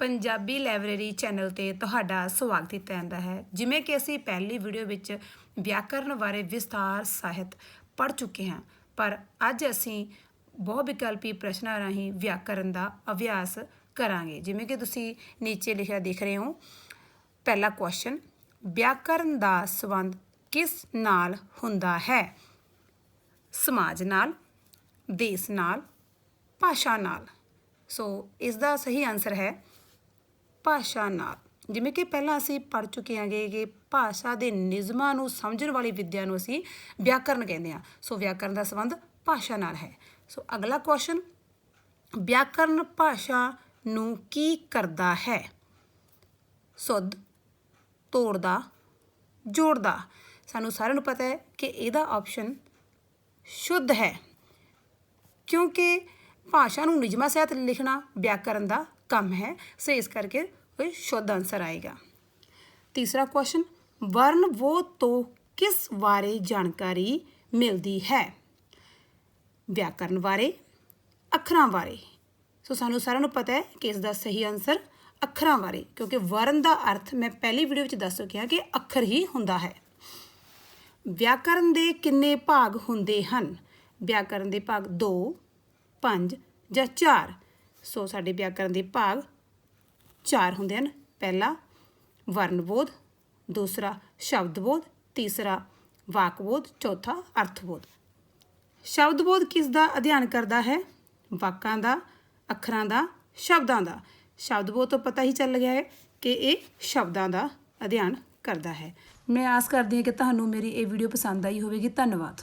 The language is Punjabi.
ਪੰਜਾਬੀ ਲਾਇਬ੍ਰੇਰੀ ਚੈਨਲ ਤੇ ਤੁਹਾਡਾ ਸਵਾਗਤ ਕੀਤਾ ਜਾਂਦਾ ਹੈ। ਜਿਵੇਂ ਕਿ ਅਸੀਂ ਪਹਿਲੀ ਵੀਡੀਓ ਵਿੱਚ ਵਿਆਕਰਨ ਬਾਰੇ ਵਿਸਥਾਰ ਸਾਹਿਤ ਪੜ੍ਹ ਚੁੱਕੇ ਹਾਂ, ਪਰ ਅੱਜ ਅਸੀਂ ਬਹੁ ਵਿਕਲਪੀ ਪ੍ਰਸ਼ਨਾਂ ਰਾਹੀਂ ਵਿਆਕਰਨ ਦਾ ਅਭਿਆਸ ਕਰਾਂਗੇ। ਜਿਵੇਂ ਕਿ ਤੁਸੀਂ ਨੀਚੇ ਲਿਖਿਆ ਦੇਖ ਰਹੇ ਹੋ, ਪਹਿਲਾ ਕੁਐਸਚਨ ਵਿਆਕਰਨ ਦਾ ਸੰਬੰਧ ਕਿਸ ਨਾਲ ਹੁੰਦਾ ਹੈ? ਸਮਾਜ ਨਾਲ, ਦੇਸ਼ ਨਾਲ, ਭਾਸ਼ਾ ਨਾਲ। ਸੋ ਇਸ ਦਾ ਸਹੀ ਆਨਸਰ ਹੈ ਭਾਸ਼ਾ ਨਾਲ। ਜਿਵੇਂ ਕਿ ਪਹਿਲਾਂ ਅਸੀਂ ਪੜ੍ਹ ਚੁੱਕੇ ਹਾਂਗੇ ਕਿ ਭਾਸ਼ਾ ਦੇ ਨਿਯਮਾਂ ਨੂੰ ਸਮਝਣ ਵਾਲੀ ਵਿੱਦਿਆ ਨੂੰ ਅਸੀਂ ਵਿਆਕਰਨ ਕਹਿੰਦੇ ਹਾਂ। ਸੋ ਵਿਆਕਰਨ ਦਾ ਸੰਬੰਧ ਭਾਸ਼ਾ ਨਾਲ ਹੈ। ਸੋ ਅਗਲਾ ਕੁਐਸਚਨ ਵਿਆਕਰਨ ਭਾਸ਼ਾ ਨੂੰ ਕੀ ਕਰਦਾ ਹੈ? ਸੁੱਧ, ਤੋੜਦਾ, ਜੋੜਦਾ। ਸਾਨੂੰ ਸਾਰਿਆਂ ਨੂੰ ਪਤਾ ਹੈ ਕਿ ਇਹਦਾ ਆਪਸ਼ਨ ਸ਼ੁੱਧ ਹੈ। ਕਿਉਂਕਿ ਭਾਸ਼ਾ ਨੂੰ ਨਿਯਮਾਂ ਸਹਿਤ ਲਿਖਣਾ ਵਿਆਕਰਨ ਦਾ ਕੰਮ ਹੈ। ਸੋ ਇਸ ਕਰਕੇ ਇਹ ਸ਼ੁੱਧ ਆਨਸਰ ਆਏਗਾ ਤੀਸਰਾ ਕੁਐਸਚਨ ਵਰਨ ਵੋ ਤੋਂ ਕਿਸ ਬਾਰੇ ਜਾਣਕਾਰੀ ਮਿਲਦੀ ਹੈ ਵਿਆਕਰਨ ਬਾਰੇ ਅੱਖਰਾਂ ਬਾਰੇ ਸੋ ਸਾਨੂੰ ਸਾਰਿਆਂ ਨੂੰ ਪਤਾ ਹੈ ਕਿ ਇਸ ਦਾ ਸਹੀ ਆਨਸਰ ਅੱਖਰਾਂ ਬਾਰੇ ਕਿਉਂਕਿ ਵਰਨ ਦਾ ਅਰਥ ਮੈਂ ਪਹਿਲੀ ਵੀਡੀਓ ਵਿੱਚ ਦੱਸ ਚੁੱਕਿਆ ਕਿ ਅੱਖਰ ਹੀ ਹੁੰਦਾ ਹੈ ਵਿਆਕਰਨ ਦੇ ਕਿੰਨੇ ਭਾਗ ਹੁੰਦੇ ਹਨ ਵਿਆਕਰਨ ਦੇ ਭਾਗ 2 5 ਜਾਂ 4 ਸੋ ਸਾਡੇ ਵਿਆਕਰਨ ਦੇ ਭਾਗ ਚਾਰ ਹੁੰਦੇ ਹਨ। ਪਹਿਲਾ, ਵਰਣਬੋਧ, ਦੂਸਰਾ, ਸ਼ਬਦਬੋਧ, ਤੀਸਰਾ, ਵਾਕਬੋਧ, ਚੌਥਾ, ਅਰਥਬੋਧ। ਸ਼ਬਦਬੋਧ ਕਿਸ ਦਾ ਅਧਿਐਨ ਕਰਦਾ ਹੈ? ਵਾਕਾਂ ਦਾ, ਅੱਖਰਾਂ ਦਾ, ਸ਼ਬਦਾਂ ਦਾ। ਸ਼ਬਦਬੋਧ ਤੋਂ ਪਤਾ ਹੀ ਚੱਲ ਗਿਆ ਹੈ ਕਿ ਇਹ ਸ਼ਬਦਾਂ ਦਾ ਅਧਿਐਨ ਕਰਦਾ ਹੈ। ਮੈਂ ਆਸ ਕਰਦੀ ਹਾਂ ਕਿ ਤੁਹਾਨੂੰ ਮੇਰੀ ਇਹ ਵੀਡੀਓ ਪਸੰਦ ਆਈ ਹੋਵੇਗੀ। ਧੰਨਵਾਦ।